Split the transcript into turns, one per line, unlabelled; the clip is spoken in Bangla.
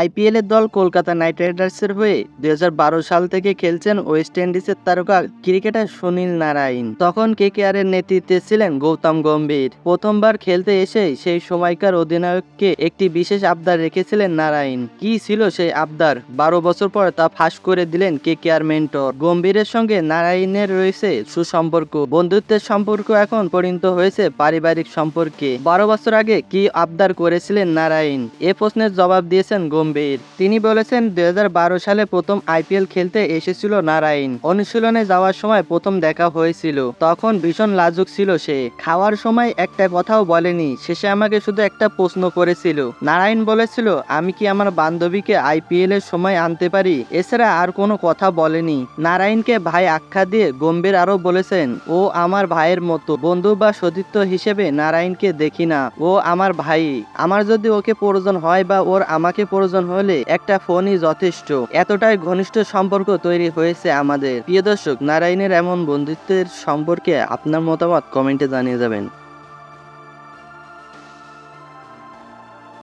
আইপিএল এর দল কলকাতা নাইট রাইডার্সের হয়ে দুই হাজার বারো সাল থেকে খেলছেন ওয়েস্ট ইন্ডিজের তারকা ক্রিকেটার সুনীল নারায়ণ। তখন কেকেআর এর নেতৃত্বে ছিলেন গৌতম গম্ভীর। প্রথমবার খেলতে এসে সেই সময়কার অধিনায়ককে একটি বিশেষ আবদার রেখেছিলেন নারায়ণ। কি ছিল সেই আবদার? বারো বছর পর তা ফাঁস করে দিলেন কেকেআর মেন্টর। গম্ভীরের সঙ্গে নারায়ণের রয়েছে সুসম্পর্ক। বন্ধুত্বের সম্পর্ক এখন পরিণত হয়েছে পারিবারিক সম্পর্কে। বারো বছর আগে কি আবদার করেছিলেন নারায়ণ? এ প্রশ্নের জবাব দিয়েছেন গম্ভীর। তিনি বলেছেন দুই হাজার বারো সালে প্রথম আইপিএল খেলতে এসেছিল নারায়ণ। অনুশীলনে যাওয়ার সময় প্রথম দেখা হয়েছিল। তখন ভীষণ লাজুক ছিল সে। খাওয়ার সময় একটা কথাও বলেনি। শেষে আমাকে শুধু একটা প্রশ্ন করেছিল। নারায়ণ বলেছিল, আমি কি আমার বান্ধবীকে আইপিএল এর সময় আনতে পারি? এছাড়া আর কোনো কথা বলেনি। নারায়ণকে ভাই আখ্যা দিয়ে গম্ভীর আরও বলেছেন, ও আমার ভাইয়ের মতো। বন্ধু বা সতীর্থ হিসেবে নারায়ণকে দেখি না। ও আমার ভাই। আমার যদি ওকে প্রয়োজন হয় বা ওর আমাকে প্রয়োজন হলে একটা ফোনই যথেষ্ট। এতটাই ঘনিষ্ঠ সম্পর্ক তৈরি হয়েছে আমাদের। প্রিয় দর্শক, নারায়ণের এমন বন্ধুত্বের সম্পর্কে আপনার মতামত কমেন্টে জানিয়ে যাবেন।